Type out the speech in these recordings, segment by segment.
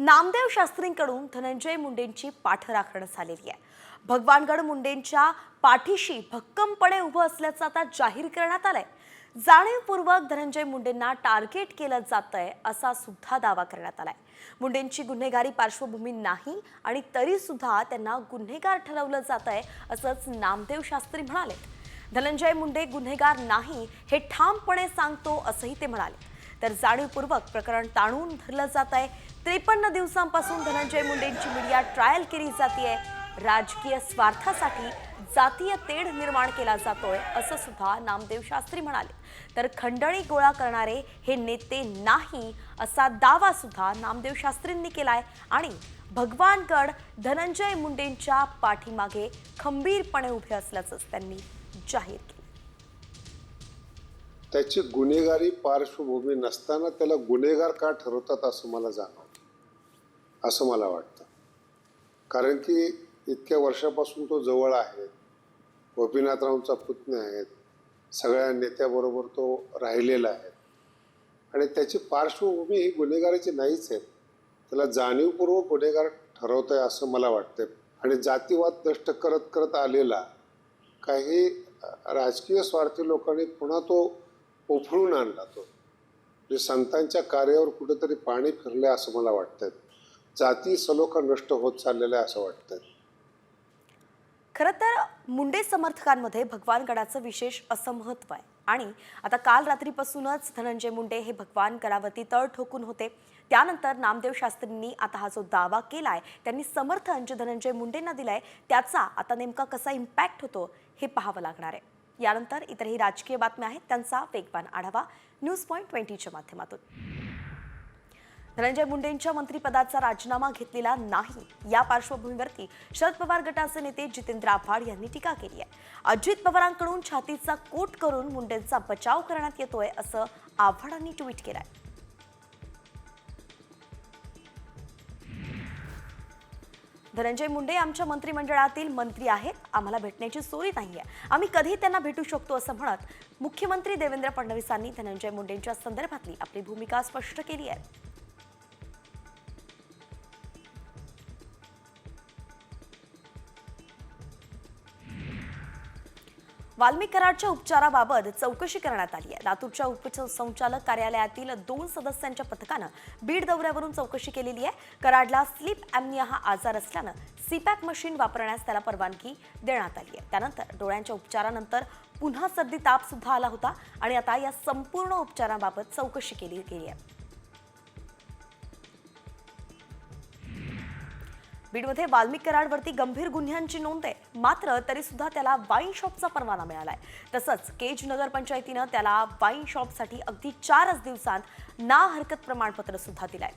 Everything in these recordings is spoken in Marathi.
नामदेव शास्त्रींकडून धनंजय मुंडेंची पाठराखण झालेली आहे. भगवानगड मुंडेंच्या पाठीशी भक्कमपणे उभं असल्याचं आता जाहीर करण्यात आलंय. जाणीवपूर्वक धनंजय मुंडेंना टार्गेट केलं जातंय असा सुद्धा दावा करण्यात आलाय. मुंडेंची गुन्हेगारी पार्श्वभूमी नाही आणि तरी सुद्धा त्यांना गुन्हेगार ठरवलं जातंय असंच नामदेव शास्त्री म्हणाले. धनंजय मुंडे गुन्हेगार नाही हे ठामपणे सांगतो असंही ते म्हणाले. तर जाणीवपूर्वक प्रकरण ताणून धरलं जात आहे त्रेपन्न दिवसांपासून धनंजय मुंडेंची मीडिया ट्रायल केली जाते राजकीय स्वार्थासाठी जातीय तेढ निर्माण केला जातोय असं सुद्धा नामदेव शास्त्री म्हणाले. तर खंडणी गोळा करणारे हे नेते नाही असा दावा सुद्धा नामदेव शास्त्रींनी केलाय. आणि भगवानगड धनंजय मुंडेंच्या पाठीमागे खंबीरपणे उभे असल्याचंच त्यांनी जाहीर केलं. त्याची गुन्हेगारी पार्श्वभूमी नसताना त्याला गुन्हेगार का ठरवतात असं मला जाणवतं? असं मला वाटतं. कारण की इतक्या वर्षापासून तो जवळ आहे. गोपीनाथरावचा पुतणे आहेत. सगळ्या नेत्याबरोबर तो राहिलेला आहे. आणि त्याची पार्श्वभूमी ही गुन्हेगाराची नाहीच आहे. त्याला जाणीवपूर्वक गुन्हेगार ठरवत आहे असं मला वाटतं आणि जातीवाद नष्ट करत करत आलेला काही राजकीय स्वार्थी लोकांनी पुन्हा तो उफळून आणला तो. म्हणजे संतांच्या कार्यावर कुठेतरी पाणी फिरले असं मला वाटतं जाती सलोखा नष्ट होत चाललेलं आहे असं वाटतं खरं तर मुंडे समर्थकांमध्ये भगवानगडाचं विशेष असं महत्त्व आहे. आणि आता काल रात्रीपासूनच धनंजय मुंडे हे भगवान गडावरती तळ ठोकून होते. त्यानंतर नामदेव शास्त्रींनी आता हा जो दावा केला आहे त्यांनी समर्थन जे धनंजय मुंडेंना दिलाय त्याचा आता नेमका कसा इम्पॅक्ट होतो हे पाहावं लागणार आहे. यानंतर इतरही राजकीय बातम्या आहेत त्यांचा वेगवान आढावा न्यूज पॉईंट ट्वेंटीच्या माध्यमातून. धनंजय मुंडेंच्या मंत्रिपदाचा राजीनामा घेतलेला नाही. या पार्श्वभूमीवरती शरद पवार गटाचे नेते जितेंद्र आव्हाड यांनी टीका केली आहे. अजित पवारांकडून छातीचा कोट करून मुंडेंचा बचाव करण्यात येतोय असं आव्हाडांनी ट्विट केलंय. धनंजय मुंडे आमच्या मंत्रिमंडळातील मंत्री आहेत. आम्हाला भेटण्याची सोयी नाहीये. आम्ही कधी त्यांना भेटू शकतो असं म्हणत मुख्यमंत्री देवेंद्र फडणवीसांनी धनंजय मुंडेंच्या संदर्भातली आपली भूमिका स्पष्ट केली आहे. वाल्मिक कराडच्या उपचाराबाबत चौकशी करण्यात आली आहे. लातूरच्या उपसंचालक कार्यालयातील दोन सदस्यांच्या पथकानं बीड दौऱ्यावरून चौकशी केलेली आहे. कराडला स्लीप ॲमनिया हा आजार असल्यानं सीपॅक मशीन वापरण्यास त्याला परवानगी देण्यात आली आहे. त्यानंतर डोळ्यांच्या उपचारानंतर पुन्हा सर्दी ताप सुद्धा आला होता आणि आता या संपूर्ण उपचाराबाबत चौकशी केली गेली आहे. बीडमध्ये वाल्मिक कराडवरती गंभीर गुन्ह्यांची नोंद आहे. मात्र तरी सुद्धा त्याला वाईन शॉपचा परवाना मिळालाय. तसंच केज नगरपंचायतीनं त्याला वाईन शॉपसाठी अगदी चारच दिवसांत ना हरकत प्रमाणपत्र सुद्धा दिलंय.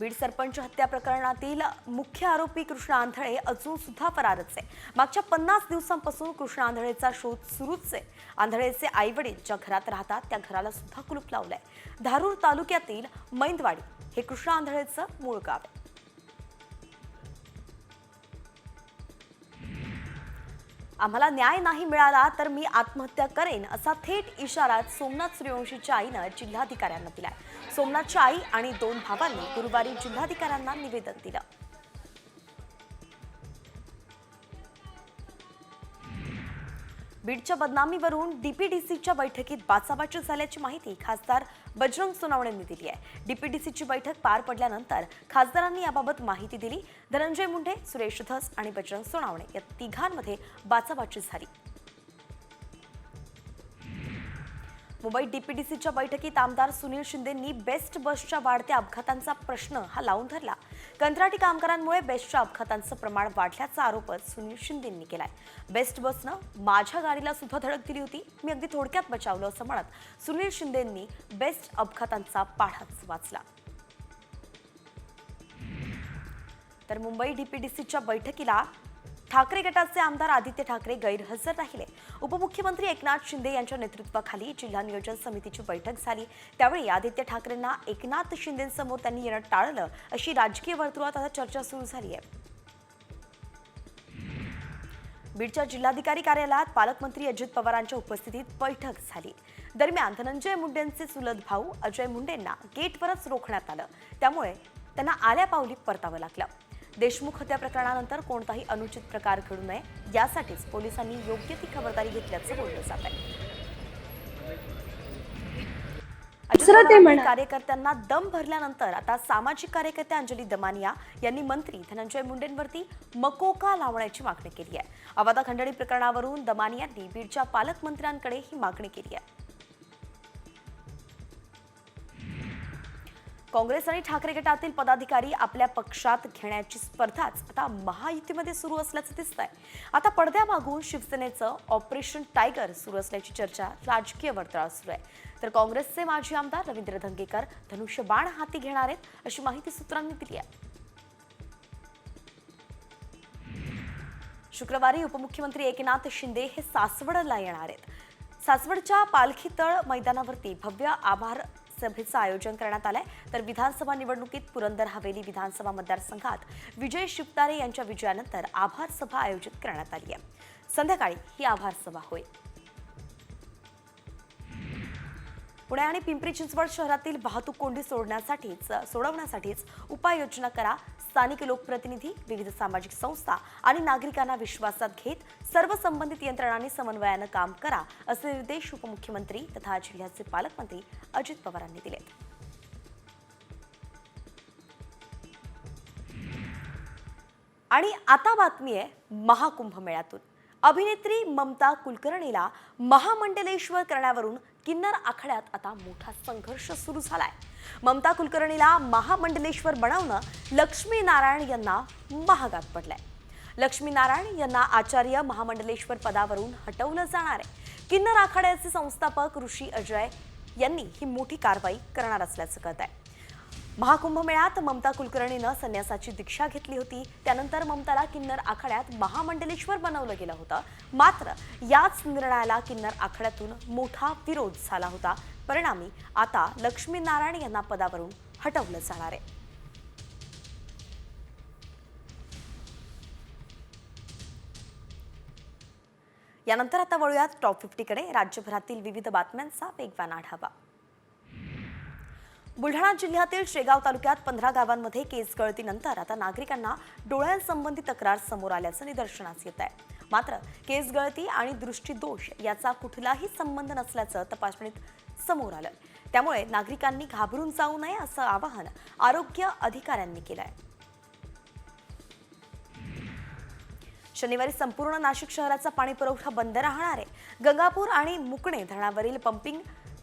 बीड सरपंच हत्या प्रकरणातील मुख्य आरोपी कृष्ण आंधळे अजून सुद्धा फरारच आहे. मागच्या पन्नास दिवसांपासून कृष्ण आंधळेचा शोध सुरूच आहे. आंधळेचे आई वडील ज्या घरात राहतात त्या घराला सुद्धा कुलूप लावलंय. धारूर तालुक्यातील मैंदवाडी हे कृष्ण आंधळेचं मूळ गाव आहे. आम्हाला न्याय नाही मिळाला तर मी आत्महत्या करेन असा थेट इशारा सोमनाथ सूर्यवंशीच्या आईनं जिल्हाधिकाऱ्यांना दिलाय. सोमनाथच्या आई आणि दोन भावांनी गुरुवारी जिल्हाधिकाऱ्यांना निवेदन दिलं. बीडच्या बदनामीवरून डीपीडीसीच्या बैठकीत बाचाबाची झाल्याची माहिती खासदार बजरंग सोनावणेंनी दिली आहे. डीपीडीसीची बैठक पार पडल्यानंतर खासदारांनी याबाबत माहिती दिली. धनंजय मुंडे सुरेश धस आणि बजरंग सोनावणे या तिघांमध्ये बाचाबाची झाली. मुंबईत डीपीडीसीच्या बैठकीत आमदार सुनील शिंदेंनी बेस्ट बसच्या वाढत्या अपघातांचा प्रश्न हा लावून धरला. कंत्राटी कामगारांमुळे बेस्टच्या अपघातांचं प्रमाण वाढल्याचा आरोपच सुनील शिंदेंनी केलाय. बेस्ट बसनं माझ्या गाडीला सुद्धा धडक दिली होती. मी अगदी थोडक्यात बचावलं असं म्हणत सुनील शिंदेंनी बेस्ट अपघातांचा पाढाच वाचला. तर मुंबई डीपीडीसीच्या बैठकीला ठाकरे गटाचे आमदार आदित्य ठाकरे गैरहजर राहिले. उपमुख्यमंत्री एकनाथ शिंदे यांच्या नेतृत्वाखाली जिल्हा नियोजन समितीची बैठक झाली. त्यावेळी आदित्य ठाकरेंना एकनाथ शिंदेंसमोर त्यांनी येणं टाळलं अशी राजकीय वर्तुळात आता चर्चा सुरू झाली आहे. बीडच्या जिल्हाधिकारी कार्यालयात पालकमंत्री अजित पवारांच्या उपस्थितीत बैठक झाली. दरम्यान धनंजय मुंडेंचे चुलत भाऊ अजय मुंडेंना गेटवरच रोखण्यात आलं. त्यामुळे त्यांना आल्या पावली परतावं लागलं. देशमुख हत्या प्रकरणानंतर कोणताही अनुचित प्रकार घडू नये यासाठीच पोलिसांनी योग्य ती खबरदारी घेतल्याचं बोललं जात आहे. कार्यकर्त्यांना दम भरल्यानंतर आता सामाजिक कार्यकर्ते अंजली दमानिया यांनी मंत्री धनंजय मुंडेंवरती मकोका लावण्याची मागणी केली आहे. अवादा खंडणी प्रकरणावरून दमानियांनी बीडच्या पालकमंत्र्यांकडे ही मागणी केली आहे. काँग्रेस आणि ठाकरे गटातील पदाधिकारी आपल्या पक्षात घेण्याची स्पर्धाच आता महायुतीमध्ये सुरू असल्याचं दिसतंय. आता पडद्यामागून शिवसेनेचं ऑपरेशन टायगर सुरू असल्याची चर्चा राजकीय वर्तुळात सुरू आहे. तर काँग्रेसचे माजी आमदार रवींद्र धंगेकर धनुष्यबाण हाती घेणार आहेत अशी माहिती सूत्रांनी दिली आहे. शुक्रवारी उपमुख्यमंत्री एकनाथ शिंदे हे सासवडला येणार आहेत. सासवडच्या पालखीतळ मैदानावरती भव्य आभार सभेचं आयोजन करण्यात आलंय. तर विधानसभा निवडणुकीत पुरंदर हवेली विधानसभा मतदारसंघात विजय शिवतारे यांच्या विजयानंतर आभार सभा आयोजित करण्यात आली आहे. संध्याकाळी ही आभार सभा होईल. पुणे आणि पिंपरी चिंचवड शहरातील वाहतूक कोंडी सोडण्यासाठीच सोडवण्यासाठीच उपाययोजना करा. स्थानिक लोकप्रतिनिधी विविध सामाजिक संस्था आणि नागरिकांना विश्वासात घेत सर्व संबंधित यंत्रणांनी समन्वयानं काम करा असे निर्देश उपमुख्यमंत्री तथा जिल्ह्याचे पालकमंत्री अजित पवारांनी दिले आणि आता बातमी आहे महाकुंभमेळ्यातून. अभिनेत्री ममता कुलकर्णीला महामंडलेश्वर करण्यावरून किन्नर आखाड्यात आता मोठा संघर्ष सुरू झालाय. ममता कुलकर्णीला महामंडलेश्वर बनवणं लक्ष्मी नारायण यांना महागात पडलंय. लक्ष्मी नारायण यांना आचार्य महामंडलेश्वर पदावरून हटवलं जाणार आहे. किन्नर आखाड्याचे संस्थापक ऋषी अजय यांनी ही मोठी कारवाई करणार असल्याचं कळत आहे महाकुंभमेळ्यात ममता कुलकर्णीनं संन्यासाची दीक्षा घेतली होती. त्यानंतर ममताला किन्नर आखाड्यात महामंडलेश्वर बनवलं गेलं होतं. मात्र याच निर्णयाला किन्नर आखाड्यातून मोठा विरोध झाला होता. परिणामी आता लक्ष्मीनारायण यांना पदावरून हटवलं जाणार आहे. यानंतर आता वळूयात टॉप फिफ्टीकडे राज्यभरातील विविध बातम्यांचा वेगवान आढावा. बुलढाणा जिल्ह्यातील शेगाव तालुक्यात पंधरा गावांमध्ये केस गळतीनंतर आता नागरिकांना डोळ्यांसंबंधी तक्रार समोर आल्याचं निदर्शनास येत आहे. मात्र केस गळती आणि दृष्टीदोष याचा कुठलाही संबंध नसल्याचं तपासणीत समोर आलं. त्यामुळे नागरिकांनी घाबरून जाऊ नये असं आवाहन आरोग्य अधिकाऱ्यांनी केलं आहे शनिवारी संपूर्ण नाशिक शहराचा पाणीपुरवठा बंद राहणार आहे. गंगापूर आणि मुकणे धरणावरील पंपिंग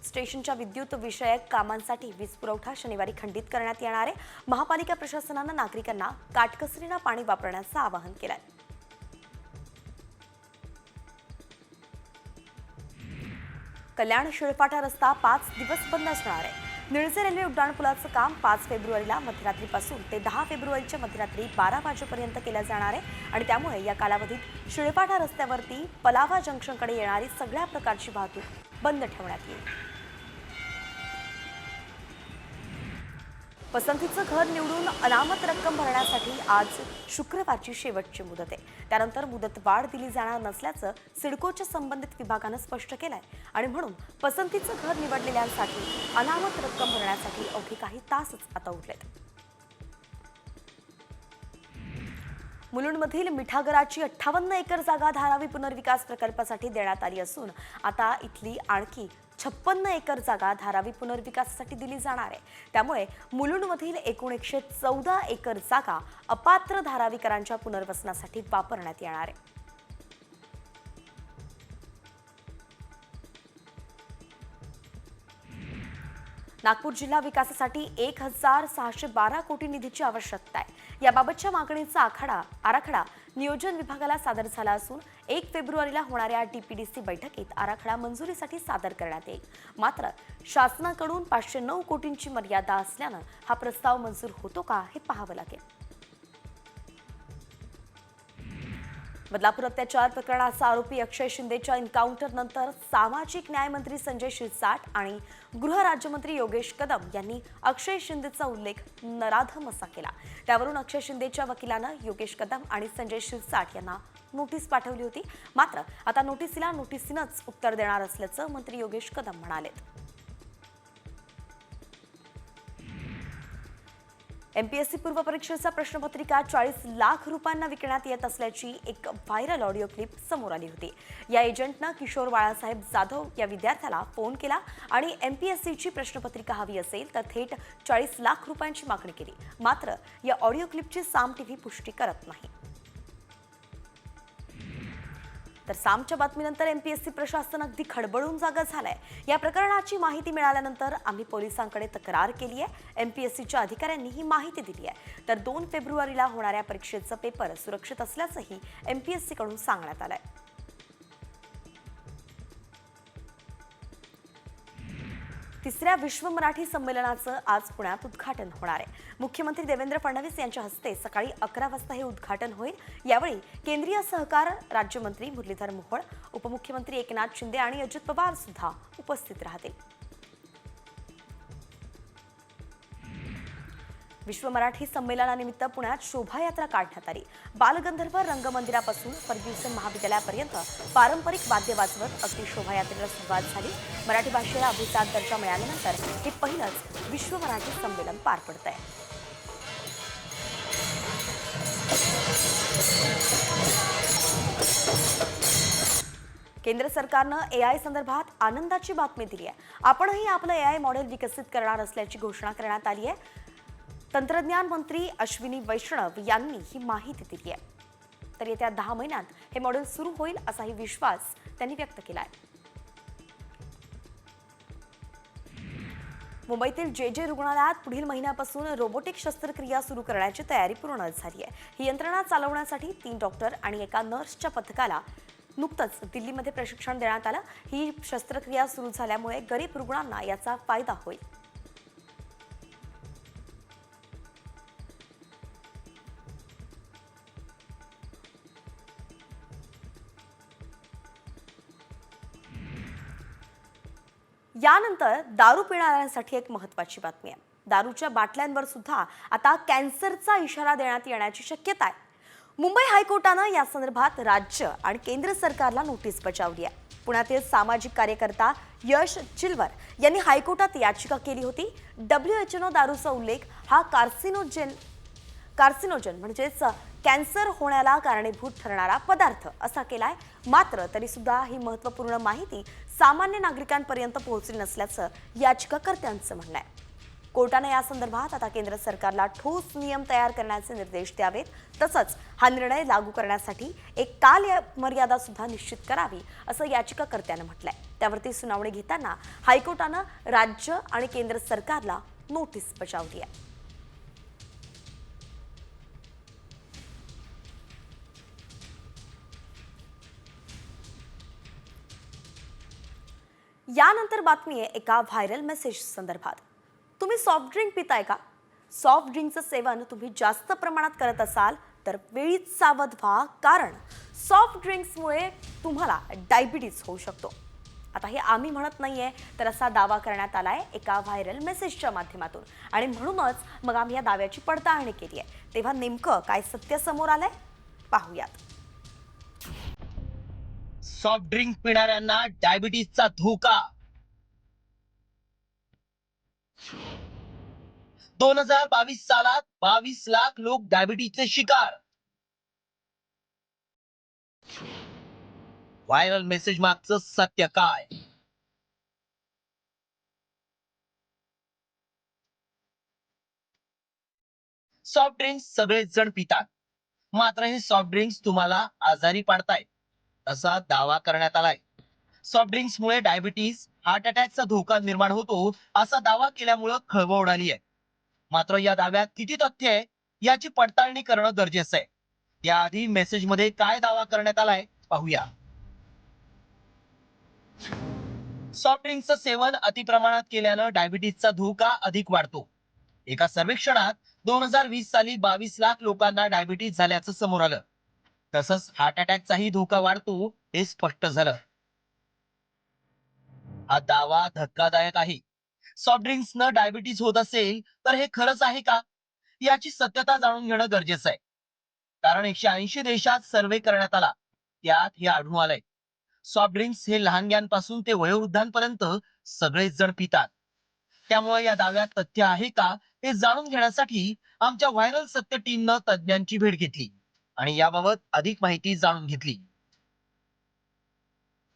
स्टेशनच्या विद्युत विषयक कामांसाठी वीज पुरवठा शनिवारी खंडित करण्यात येणार आहे. महापालिका प्रशासनानं नागरिकांना काटकसरीनं पाणी वापरण्याचं आवाहन केलं आहे कल्याण शिळफाटा रस्ता पाच दिवस बंद असणार आहे. निळजे रेल्वे उड्डाणपुलाचं काम पाच फेब्रुवारीला मध्यरात्रीपासून ते दहा फेब्रुवारीच्या मध्यरात्री बारा वाजेपर्यंत केलं जाणार आहे आणि त्यामुळे या कालावधीत शिळपाठा रस्त्यावरती पलावा जंक्शनकडे येणारी सगळ्या प्रकारची वाहतूक बंद ठेवण्यात येईल. पसंतीचं घर निवडून अनामत रक्कम भरण्यासाठी आज शुक्रवारची शेवटची मुदत आहे. त्यानंतर मुदत वाढ दिली जाणार नसल्याचं सिडकोच्या संबंधित विभागानं स्पष्ट केलंय. आणि म्हणून पसंतीचं घर निवडलेल्यांसाठी अनामत रक्कम भरण्यासाठी अवघे काही तासच आता उरलेत. मुलुंडमधील मिठागराची अठ्ठावन्न एकर जागा धारावी पुनर्विकास प्रकल्पासाठी देण्यात आली असून आता इथली आणखी छप्पन्न एकर जागा धारावी पुनर्विकासासाठी दिली जाणार आहे. त्यामुळे मुलुंडमधील एकूण एकशे चौदा एकर जागा अपात्र धारावीकरांच्या पुनर्वसनासाठी वापरण्यात येणार आहे. नागपूर जिल्हा विकासासाठी एक हजार सहाशे बारा कोटी निधीची आवश्यकता आहे. याबाबतच्या मागणीचा आखाडा आराखडा नियोजन विभागाला सादर झाला असून एक फेब्रुवारीला होणाऱ्या डीपीडीसी बैठकीत आराखडा मंजुरीसाठी सादर करण्यात येईल. मात्र शासनाकडून पाचशे नऊ कोटींची मर्यादा असल्यानं हा प्रस्ताव मंजूर होतो का हे पाहावं लागेल. बदलापूर अत्याचार प्रकरणाचा आरोपी अक्षय शिंदेच्या एन्काउंटरनंतर सामाजिक न्यायमंत्री संजय शिरसाट आणि गृहराज्यमंत्री योगेश कदम यांनी अक्षय शिंदेचा उल्लेख नराधम असा केला. त्यावरून अक्षय शिंदेच्या वकिलानं योगेश कदम आणि संजय शिरसाट यांना नोटीस पाठवली होती. मात्र आता नोटीसीला नोटीसीनंच उत्तर देणार असल्याचं मंत्री योगेश कदम म्हणाले एमपीएससी पूर्व परीक्षेचा प्रश्नपत्रिका चाळीस लाख रुपयांना विकण्यात येत असल्याची एक व्हायरल ऑडिओ क्लिप समोर आली होती. या एजंटनं किशोर बाळासाहेब जाधव या विद्यार्थ्याला फोन केला आणि एमपीएससीची प्रश्नपत्रिका हवी असेल तर थेट चाळीस लाख रुपयांची मागणी केली. मात्र या ऑडिओ क्लिपची साम टीव्ही पुष्टी करत नाही. तर सामच्या बातमीनंतर एमपीएससी प्रशासन अगदी खडबडून जागा झालाय. या प्रकरणाची माहिती मिळाल्यानंतर आम्ही पोलिसांकडे तक्रार केली आहे एमपीएससीच्या अधिकाऱ्यांनी ही माहिती दिली आहे तर दोन फेब्रुवारीला होणाऱ्या परीक्षेचं पेपर सुरक्षित असल्याचंही एमपीएससी कडून सांगण्यात आलंय. तिसऱ्या विश्व मराठी संमेलनाचं आज पुण्यात उद्घाटन होणार आहे. मुख्यमंत्री देवेंद्र फडणवीस यांच्या हस्ते सकाळी अकरा वाजता हे उद्घाटन होईल. यावेळी केंद्रीय सहकार राज्यमंत्री मुरलीधर मोहोळ उपमुख्यमंत्री एकनाथ शिंदे आणि अजित पवार सुद्धा उपस्थित राहतील. विश्व मराठी संमेलनानिमित्त पुण्यात शोभायात्रा काढण्यात आली. बालगंधर्व रंगमंदिरापासून फर्ग्युसन महाविद्यालयापर्यंत पारंपरिक वाद्य वाजवत अगदी शोभायात्रेला सुरुवात झाली. मराठी भाषेला अभिजात दर्जा मिळाल्यानंतर हे पहिलंच विश्व मराठी संमेलन पार पडत आहे केंद्र सरकारनं ए आय संदर्भात आनंदाची बातमी दिली आहे आपणही आपलं ए आय मॉडेल विकसित करणार असल्याची घोषणा करण्यात आली आहे तंत्रज्ञान मंत्री अश्विनी वैष्णव यांनी ही माहिती दिली आहे. तर येत्या दहा महिन्यात हे मॉडेल सुरू होईल असाही विश्वास त्यांनी व्यक्त केला आहे. मुंबईतील जे जे रुग्णालयात पुढील महिन्यापासून रोबोटिक शस्त्रक्रिया सुरू करण्याची तयारी पूर्ण झाली आहे. ही यंत्रणा चालवण्यासाठी तीन डॉक्टर आणि एका नर्सच्या पथकाला नुकतंच दिल्लीमध्ये प्रशिक्षण देण्यात आलं. ही शस्त्रक्रिया सुरू झाल्यामुळे गरीब रुग्णांना याचा फायदा होईल. यानंतर दारू पिणाऱ्यांसाठी एक महत्वाची बातमी आहे. दारूच्या बाटल्यांवर सुद्धा आता कॅन्सरचा इशारा देण्यात येण्याची शक्यता आहे. मुंबई हायकोर्टानं या संदर्भात राज्य आणि केंद्र सरकारला नोटीस बजावली आहे. पुण्यातील सामाजिक कार्यकर्ता यश चिलवर यांनी हायकोर्टात याचिका केली होती. डब्ल्यू एच एन दारूचा उल्लेख हा कार्सिनोजेन कार्सिनोजन म्हणजेच कॅन्सर होण्याला कारणीभूत ठरणारा पदार्थ असा केलाय. मात्र तरी सुद्धा ही महत्त्वपूर्ण माहिती सामान्य नागरिकांपर्यंत पोहोचली नसल्याचं याचिकाकर्त्यांचं म्हणणं आहे. कोर्टानं या संदर्भात आता केंद्र सरकारला ठोस नियम तयार करण्याचे निर्देश द्यावेत. तसंच हा निर्णय लागू करण्यासाठी एक काल मर्यादा सुद्धा निश्चित करावी असं याचिकाकर्त्यानं म्हटलंय. त्यावरती सुनावणी घेताना हायकोर्टानं राज्य आणि केंद्र सरकारला नोटीस बजावली आहे. यानंतर बातमी आहे एका व्हायरल मेसेज संदर्भात. तुम्ही सॉफ्ट ड्रिंक पिताय का? सॉफ्ट ड्रिंकचं सेवन तुम्ही जास्त प्रमाणात करत असाल तर वेळीच सावध व्हा कारण सॉफ्ट ड्रिंक्समुळे तुम्हाला डायबिटीज होऊ शकतो. आता हे आम्ही म्हणत नाही आहे तर असा दावा करण्यात आला आहे एका व्हायरल मेसेजच्या माध्यमातून. आणि म्हणूनच मग आम्ही या दाव्याची पडताळणी केली आहे तेव्हा नेमकं काय सत्य समोर आलं आहे पाहूयात. सॉफ्ट ड्रिंक पिणाऱ्यांना डायबिटीसचा धोका. दोन हजार बावीस सालात बावीस लाख लोक डायबिटीसचे शिकार. व्हायरल मेसेज मागचं सत्य काय? सॉफ्ट ड्रिंक्स सगळेच जण पितात. मात्र हे सॉफ्ट ड्रिंक्स तुम्हाला आजारी पाडतायत. असा दावा करण्यात आलाय. सॉफ्ट ड्रिंक्समुळे डायबिटीस हार्ट अटॅकचा धोका निर्माण होतो असा दावा केल्यामुळं खळबळ उडाली आहे. मात्र या दाव्यात किती तथ्य आहे याची पडताळणी करणं गरजेचं आहे. त्याआधी मेसेजमध्ये काय दावा करण्यात आलाय पाहूया. सॉफ्ट ड्रिंकचं सेवन अतिप्रमाणात केल्यानं डायबिटीसचा धोका अधिक वाढतो. एका सर्वेक्षणात दोन हजार वीस साली बावीस लाख लोकांना डायबिटीस झाल्याचं समोर आलं. तसंच हार्ट अटॅकचाही धोका वाढतो हे स्पष्ट झालं. हा दावा धक्कादायक आहे. सॉफ्ट ड्रिंक्स न डायबिटीज होत असेल तर हे खरंच आहे का? याची सत्यता जाणून घेणं गरजेचं आहे. कारण एकशे ऐंशी देशात सर्वे करण्यात आला. त्यात हे आढळून आलंय. सॉफ्ट ड्रिंक्स हे लहानग्यांपासून ते वयोवृद्धांपर्यंत सगळेच जण पितात. त्यामुळे या दाव्यात तथ्य आहे का हे जाणून घेण्यासाठी आमच्या व्हायरल सत्य टीमनं तज्ज्ञांची भेट घेतली. आणि याबाबत अधिक माहिती जाणून घेतली.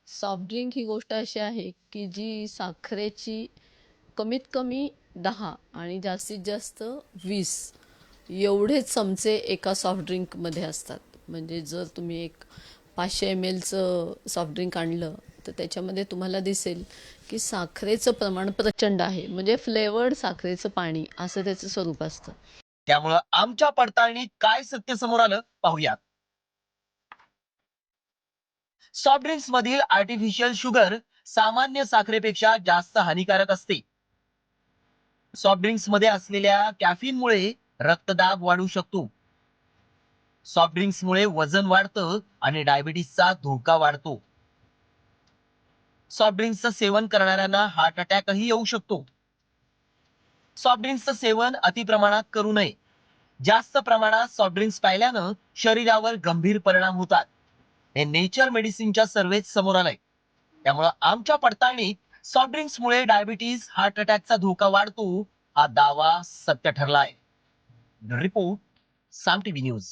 सॉफ्ट ड्रिंक ही गोष्ट अशी आहे की जी साखरेची कमीत कमी दहा आणि जास्तीत जास्त वीस एवढेच चमचे एका सॉफ्ट ड्रिंकमध्ये असतात. म्हणजे जर तुम्ही एक पाचशे एम एलचं सॉफ्ट ड्रिंक आणलं तर त्याच्यामध्ये तुम्हाला दिसेल की साखरेचं प्रमाण प्रचंड आहे. म्हणजे फ्लेवर्ड साखरेचं पाणी असं त्याचं स्वरूप असतं. त्यामुळं आमच्या पडताळणीत काय सत्य समोर आलं पाहूयात. सॉफ्ट ड्रिंक्स मधील आर्टिफिशियल शुगर सामान्य साखरेपेक्षा जास्त हानिकारक असते. सॉफ्ट ड्रिंक्समध्ये असलेल्या कॅफिनमुळे रक्तदाब वाढू शकतो. सॉफ्ट ड्रिंक्समुळे वजन वाढतं आणि डायबिटीसचा धोका वाढतो. सॉफ्ट ड्रिंक्सचं सेवन करणाऱ्यांना हार्ट अटॅकही येऊ शकतो. सॉफ्ट ड्रिंक्सचं सेवन अतिप्रमाणात करू नये. जास्त प्रमाणात सॉफ्ट ड्रिंक्स प्यायल्यानं शरीरावर गंभीर परिणाम होतात. हे नेचर मेडिसिनच्या सर्वेत समोर आलंय. त्यामुळं आमच्या पडताळणीत सॉफ्ट ड्रिंक्समुळे डायबिटीज हार्ट अटॅकचा धोका वाढतो हा दावा सत्य ठरलाय. Report Saam TV news.